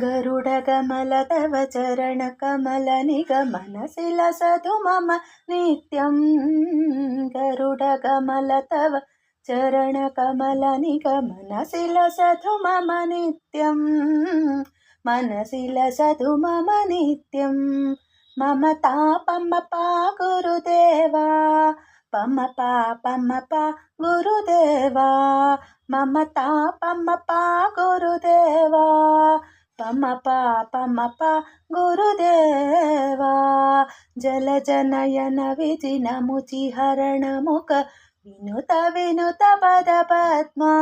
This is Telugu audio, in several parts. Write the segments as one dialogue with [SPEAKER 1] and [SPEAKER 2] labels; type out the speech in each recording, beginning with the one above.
[SPEAKER 1] गरुडकमल तव चरणकमलनिगमनशिलसतु मम नित्यं गरुडकमल तव चरणकमलनिगमनशिलसतु मम नित्यं मनशिलसतु मम नित्यं मम तापम पा गुरुदेवा పమ పా పమ పా గురుదేవా మమ తాపమ పా గురుదేవా పమ పా పమ పా గురుదేవా జలజనయన విజినముచి హరణముఖ వినుత వినుత పద పద్మా.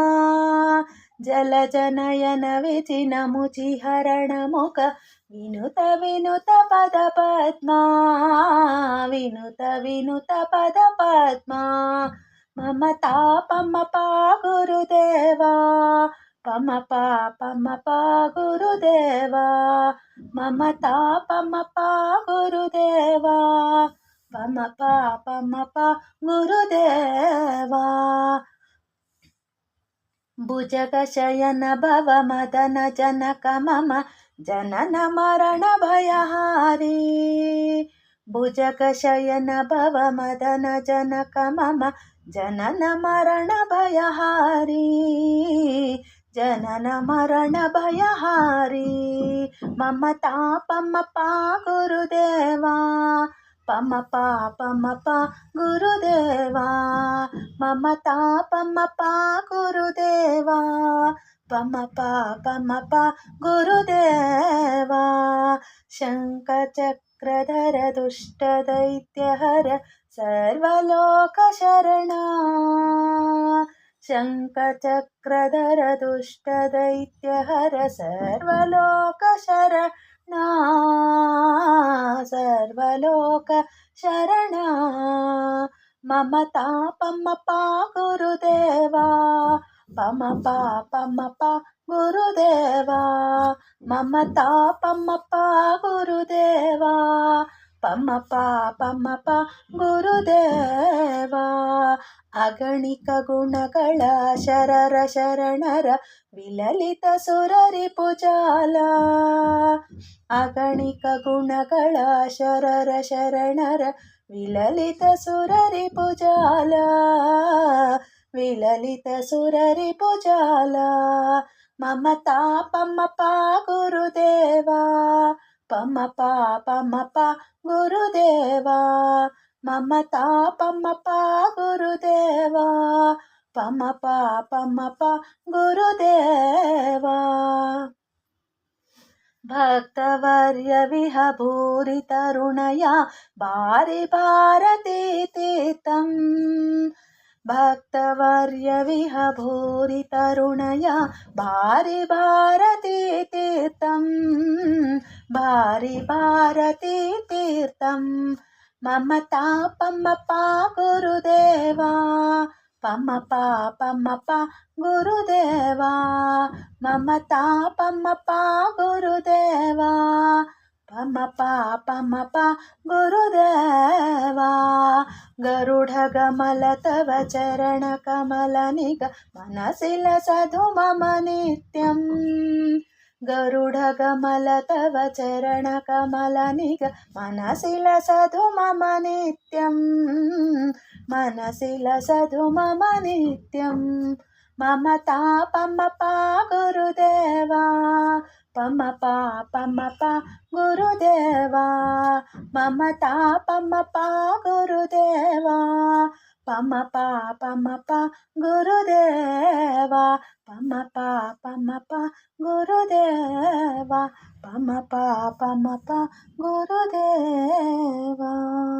[SPEAKER 1] జలజనయన విజినముచి హరణముఖ వినుత వినుత పద పద్మా. వినుత వినుత పద పద్మా. మమ తాపమ పా గురుదేవా. పమ పా పమ పా గురుదేవా మమ తాపమ పా గురుదేవా పమ పా పమ పా గురుదేవా భుజగశయన భవ మదన జనక మమ జనన మరణ భయహారీ భుజగశయన భవ మదన జనక మమ జనన మరణ భయహారీ ಜನನ ಮರಣ ಭಯಹಾರಿ. ಮಮತಾ ಪಮ್ಮಪ್ಪ ಗುರುದೇವಾ. ಪಮ್ಮಪ್ಪ ಪಮ್ಮಪ್ಪ ಗುರುದೇವಾ. ಮಮತಾ ಪಮ್ಮಪ್ಪ ಗುರುದೇವಾ. ಪಮ್ಮಪ್ಪ ಪಮ್ಮಪ್ಪ ಗುರುದೇವಾ. ಶಂಖಚಕ್ರಧರ ದುಷ್ಟ ದೈತ್ಯಹರ ಸರ್ವಲೋಕ ಶರಣ. शङ्खचक्रधरदुष्टदैत्यहर सर्वलोकशरण। सर्वलोकशरण मम तापमपा गुरुदेवा। पमपा पमपा गुरुदेवा। मम तापमपा गुरुदेवा। పమ పా పమ పా గురుదేవా మమ తాపమ పా గురుదేవా పమ పా పమ పా ಗುರುದೇವಾ ಅಗಣಿಕ ಗುಣಗಳ ಶರರ ಶರಣರ ವಿಲಲಿತ ಸುರರಿ ಪುಜಾಲ ಅಗಣಿಕ ಗುಣಗಳ ಶರರ ಶರಣರ ವಿಲಲಿತ ಸುರರಿ ಪುಜಾಲ విలలిత సురరి పుజాల మమ తాపమ పా గురుదేవా పమ పా పమ పా గురుదేవా మమ తాపమ పా గురుదేవా పమ పా పమ పా గురుదేవా భక్తవర్య విహభూరి తరుణయ భారి భారతీ తీర్థం भक्तवर्यविहभूरि तरुणया भारि भारतीर्थं मम ता गुरुदेवा। पमपा पमपा गुरुदेवा। मम ता पमपा गुरुदेवा। पमपा पमप गुरुदेवा। गरुडगमल तव चरणकमलनिग। चरणकमलनिगमनसि लसधु मम नित्यम्। ಗರುಡಗಮಲ ತವ ಚರಣ ಕಮಲ ನಿಗ ಮನಸಿಲ ಸಧು ಮಮ ನಿತ್ಯಂ ಮನಸಿಲ ಸಧು ಮಮ ನಿತ್ಯಂ ಮಮ ತಾಪಮ ಪ ಗುರುದೇವ ಪಮ ಪ ಪಮ ಪ ಗುರುದೇವ ಮಮ ತಾಪಮ ಪ ಗುರುದೇವ パマパパマパグルデーバパマパパマパグルデーバパマパパマパグルデーバ